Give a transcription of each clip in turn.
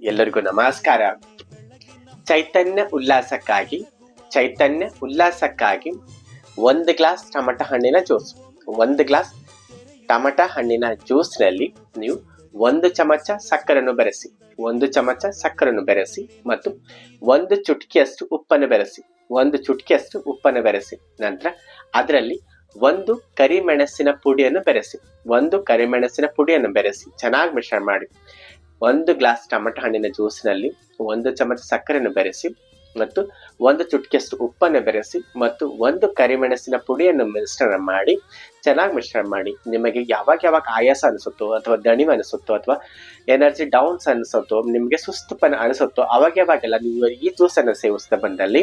ಎಲ್ಲರಿಗೂ ನಮಸ್ಕಾರ. ಚೈತನ್ಯ ಉಲ್ಲಾಸಕ್ಕಾಗಿ ಚೈತನ್ಯ ಉಲ್ಲಾಸಕ್ಕಾಗಿ ಒಂದು ಗ್ಲಾಸ್ ಟಮಟ ಹಣ್ಣಿನ ಜ್ಯೂಸ್. ಒಂದು ಗ್ಲಾಸ್ ಟಮಟ ಹಣ್ಣಿನ ಜ್ಯೂಸ್ನಲ್ಲಿ ನೀವು ಒಂದು ಚಮಚ ಸಕ್ಕರೆಯನ್ನು ಬೆರೆಸಿ, ಒಂದು ಚಮಚ ಸಕ್ಕರೆಯನ್ನು ಬೆರೆಸಿ ಮತ್ತು ಒಂದು ಚುಟ್ಕಿಯಷ್ಟು ಉಪ್ಪನ್ನು ಬೆರೆಸಿ, ಒಂದು ಚುಟಕಿಯಷ್ಟು ಉಪ್ಪನ್ನು ಬೆರೆಸಿ, ನಂತರ ಅದರಲ್ಲಿ ಒಂದು ಕರಿಮೆಣಸಿನ ಪುಡಿಯನ್ನು ಬೆರೆಸಿ, ಒಂದು ಕರಿಮೆಣಸಿನ ಪುಡಿಯನ್ನು ಬೆರೆಸಿ ಚೆನ್ನಾಗಿ ಮಿಶ್ರಣ ಮಾಡಿ. ಒಂದು ಗ್ಲಾಸ್ ಟಮಟ ಹಣ್ಣಿನ ಜ್ಯೂಸ್ನಲ್ಲಿ ಒಂದು ಚಮಚ ಸಕ್ಕರೆಯನ್ನು ಬೆರೆಸಿ ಮತ್ತು ಒಂದು ಚುಟಕಿಯಷ್ಟು ಉಪ್ಪನ್ನು ಬೆರೆಸಿ ಮತ್ತು ಒಂದು ಕರಿಮೆಣಸಿನ ಪುಡಿಯನ್ನು ಮಿಶ್ರಣ ಮಾಡಿ, ಚೆನ್ನಾಗಿ ಮಿಶ್ರಣ ಮಾಡಿ. ನಿಮಗೆ ಯಾವಾಗ ಯಾವಾಗ ಆಯಾಸ ಅನಿಸುತ್ತೋ ಅಥವಾ ದಣಿವು ಅನಿಸುತ್ತೋ ಅಥವಾ ಎನರ್ಜಿ ಡೌನ್ಸ್ ಅನಿಸುತ್ತೋ, ನಿಮಗೆ ಸುಸ್ತುಪನ ಅನಿಸುತ್ತೋ, ಅವಾಗ ಯಾವಾಗೆಲ್ಲ ನೀವು ಈ ಜ್ಯೂಸನ್ನು ಸೇವಿಸ್ತಾ ಬಂದಲ್ಲಿ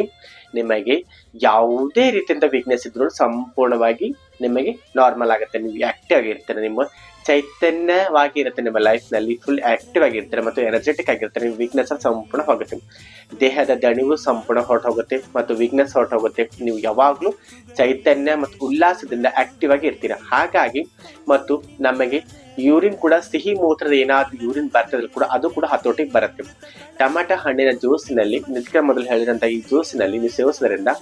ನಿಮಗೆ ಯಾವುದೇ ರೀತಿಯಿಂದ ವೀಕ್ನೆಸ್ ಇದ್ರೂ ಸಂಪೂರ್ಣವಾಗಿ ನಿಮಗೆ ನಾರ್ಮಲ್ ಆಗುತ್ತೆ. ನೀವು ಆಕ್ಟಿವ್ ಆಗಿರ್ತೀರ. ನಿಮ್ಮ ಚೈತನ್ಯವಾಗಿ ಇರುತ್ತೆ ನಿಮ್ಮ ಲೈಫ್ನಲ್ಲಿ ಫುಲ್ ಆಕ್ಟಿವ್ ಆಗಿರ್ತಾರೆ ಮತ್ತು ಎನರ್ಜೆಟಿಕ್ ಆಗಿರ್ತಾರೆ. ವೀಕ್ನೆಸ್ ಸಂಪೂರ್ಣ ಹೋಗುತ್ತೆ. ದೇಹದ ದಣಿವು ಸಂಪೂರ್ಣ ಹೊರಟು ಹೋಗುತ್ತೆ ಮತ್ತು ವೀಕ್ನೆಸ್ ಹೊರಟು ಹೋಗುತ್ತೆ. ನೀವು ಯಾವಾಗಲೂ ಚೈತನ್ಯ ಮತ್ತು ಉಲ್ಲಾಸದಿಂದ ಆಕ್ಟಿವ್ ಆಗಿ ಇರ್ತೀರ. ಹಾಗಾಗಿ ಮತ್ತು ನಮಗೆ ಯೂರಿನ್ ಕೂಡ ಸಿಹಿ ಮೂತ್ರದ ಏನಾದ್ರು ಯೂರಿನ್ ಬರ್ತದ್ರೆ ಕೂಡ ಅದು ಕೂಡ ಹತೋಟಿಗೆ ಬರುತ್ತೆ. ಟಮಾಟ ಹಣ್ಣಿನ ಜ್ಯೂಸ್ನಲ್ಲಿ ನಿತ್ಯ ಮೊದಲು ಹೇಳಿದಂಥ ಈ ಜ್ಯೂಸ್ನಲ್ಲಿ ನೀವು ಸೇವಿಸೋದ್ರಿಂದ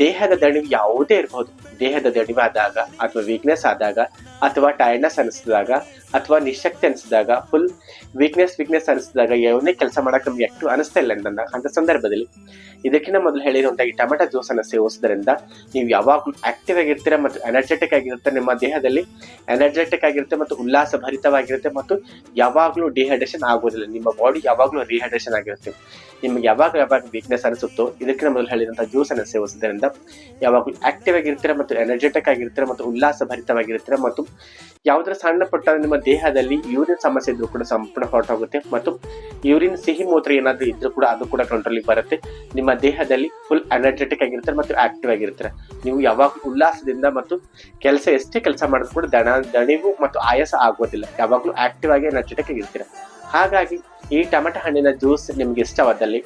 ದೇಹದ ದಣಿವು ಯಾವುದೇ ಇರಬಹುದು ದೇಹದ ದಣಿವಾದಾಗ ಅಥವಾ ವೀಕ್ನೆಸ್ ಆದಾಗ ಅಥವಾ ಟೈರ್ಡ್ನೆಸ್ ಅನಿಸಿದಾಗ ಅಥವಾ ನಿಶಕ್ತಿ ಅನಿಸಿದಾಗ ಫುಲ್ ವೀಕ್ನೆಸ್ ವೀಕ್ನೆಸ್ ಅನಿಸಿದಾಗ ಯಾವುದೇ ಕೆಲಸ ಮಾಡಕ್ಕೆ ನಮ್ಗೆ ಎಷ್ಟು ಅನಿಸ್ತಾ ಇಲ್ಲ ಅಂತ ಸಂದರ್ಭದಲ್ಲಿ. ಇದಕ್ಕಿಂತ ಮೊದಲು ಹೇಳಿರುವಂಥ ಈ ಟೊಮೆಟೊ ಜ್ಯೂಸನ್ನು ಸೇವಿಸೋದ್ರಿಂದ ನೀವು ಯಾವಾಗಲೂ ಆಕ್ಟಿವ್ ಆಗಿರ್ತೀರ ಮತ್ತು ಎನರ್ಜೆಟಿಕ್ ಆಗಿರುತ್ತೆ ನಿಮ್ಮ ದೇಹದಲ್ಲಿ. ಎನರ್ಜೆಟಿಕ್ ಆಗಿರುತ್ತೆ ಮತ್ತು ಉಲ್ಲಾಸ ಭರಿತವಾಗಿರುತ್ತೆ ಮತ್ತು ಯಾವಾಗಲೂ ಡಿಹೈಡ್ರೇಷನ್ ಆಗೋದಿಲ್ಲ. ನಿಮ್ಮ ಬಾಡಿ ಯಾವಾಗಲೂ ರಿಹೈಡ್ರೇಷನ್ ಆಗಿರುತ್ತೆ. ನಿಮ್ಗೆ ಯಾವಾಗ ಯಾವಾಗ ವೀಕ್ನೆಸ್ ಅನಿಸುತ್ತೋ ಇದಕ್ಕಿಂತ ಮೊದಲು ಹೇಳಿದಂಥ ಜ್ಯೂಸನ್ನು ಸೇವಿಸೋದ್ರಿಂದ ಯಾವಾಗಲೂ ಆಕ್ಟಿವ್ ಆಗಿರ್ತೀರ ಮತ್ತು ಎನರ್ಜೆಟಿಕ್ ಆಗಿರ್ತೀರ ಮತ್ತು ಉಲ್ಲಾಸ ಭರಿತವಾಗಿರ್ತೀರ ಮತ್ತು ಯಾವುದರ ಸಣ್ಣ ಪುಟ್ಟ ನಿಮ್ಮ ದೇಹದಲ್ಲಿ ಯೂರಿನ್ ಸಮಸ್ಯೆ ಇದ್ರೂ ಕೂಡ ಸಂಪೂರ್ಣ ಹೊರಟೋಗುತ್ತೆ. ಮತ್ತು ಯೂರಿನ್ ಸಿಹಿ ಮೂತ್ರ ಏನಾದರೂ ಇದ್ರೂ ಕೂಡ ಅದು ಕೂಡ ಕಂಟ್ರೋಲಿಗೆ ಬರುತ್ತೆ. ನಿಮ್ಮ ದೇಹದಲ್ಲಿ ಫುಲ್ ಎನರ್ಜೆಟಿಕ್ ಆಗಿರ್ತಾರೆ ಮತ್ತು ಆಕ್ಟಿವ್ ಆಗಿರ್ತಾರೆ. ನೀವು ಯಾವಾಗ ಉಲ್ಲಾಸದಿಂದ ಮತ್ತು ಕೆಲಸ ಎಷ್ಟೇ ಕೆಲಸ ಮಾಡಿದ್ರು ಕೂಡ ದಣ, ದಣಿವು ಮತ್ತು ಆಯಾಸ ಆಗೋದಿಲ್ಲ. ಯಾವಾಗಲೂ ಆಕ್ಟಿವ್ ಆಗಿ ಎನರ್ಜೆಟಿಕ್ ಆಗಿರ್ತೀರ. ಹಾಗಾಗಿ ಈ ಟೊಮೆಟೊ ಹಣ್ಣಿನ ಜ್ಯೂಸ್ ನಿಮ್ಗೆ ಇಷ್ಟವಾದಲ್ಲಿ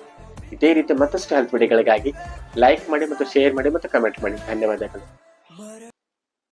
ಇದೇ ರೀತಿ ಮತ್ತಷ್ಟು ಹೆಲ್ತ್ ವಿಡಿಯೋಗಳಿಗಾಗಿ ಲೈಕ್ ಮಾಡಿ ಮತ್ತು ಶೇರ್ ಮಾಡಿ ಮತ್ತು ಕಮೆಂಟ್ ಮಾಡಿ. ಧನ್ಯವಾದಗಳು.